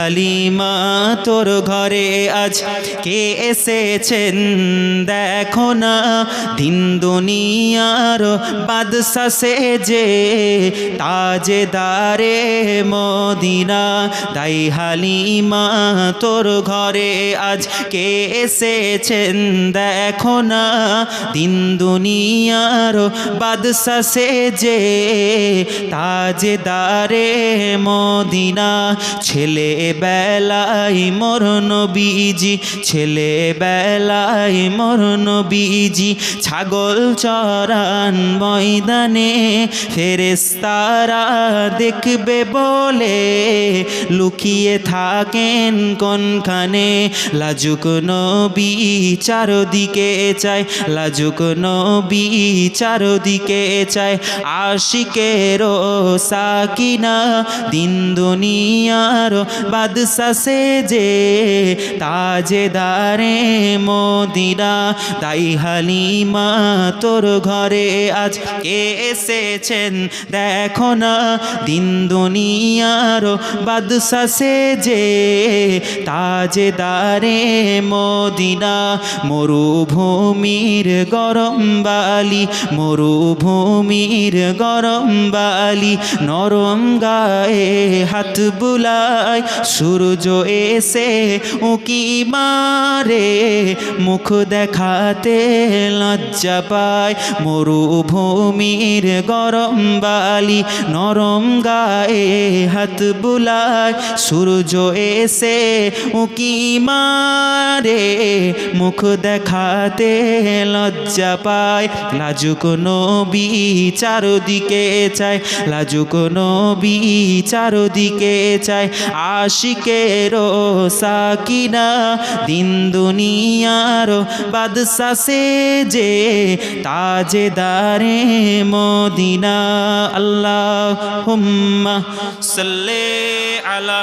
কালিমা তোর ঘরে আজ কে এসেছেন? দেখো না, দিন দুনিয়ার বাদশা যে তাজেদারে মদিনা। দাই হালিমা তোর ঘরে আজ কে এসেছেন? দেখো না, দিন দুনিয়ার বাদশা যে তাজেদারে মদিনা। ছেলে বেলায় মোর নবীজি, ছেলে বেলায় মোর নবীজি, ছাগল চরান ময়দানে ফেরেস্তারা দেখবে বলে, লুকিয়ে থাকেন কোনখানে? লাজুক নবী চারদিকে চায়, লাজুক নবী চারদিকে চায়, আশিকেরও সাকিনা, দিন দুনিয়ার বাদশা যে তাজেদারে মদিনা তাই হালিমা, তোর ঘরে আজ কে এসেছেন? দেখো না, দিন দুনিয়ার বাদশা যে তাজেদারে মদিনা, মরুভূমির গরম বালি, মরুভূমির গরম বালি, নরম গায়ে হাত বুলায় সূর্য এসে উকি মারে, মুখ দেখাতে লজ্জা পায়। মরুভূমির গরম বালি নরম গায়ে হাত বুলায়। সূর্য এসে উকি মারে, মুখ দেখাতে লজ্জা পায়। লাজুক নবী চারদিকে চায়, লাজুক নবী চারদিকে চায়। আশিকেরও সাকিনা দিন দুনিয়ার বাদশা যে তাজেদারে মদিনা। আল্লাহ হুম্মা সাল্লে আলা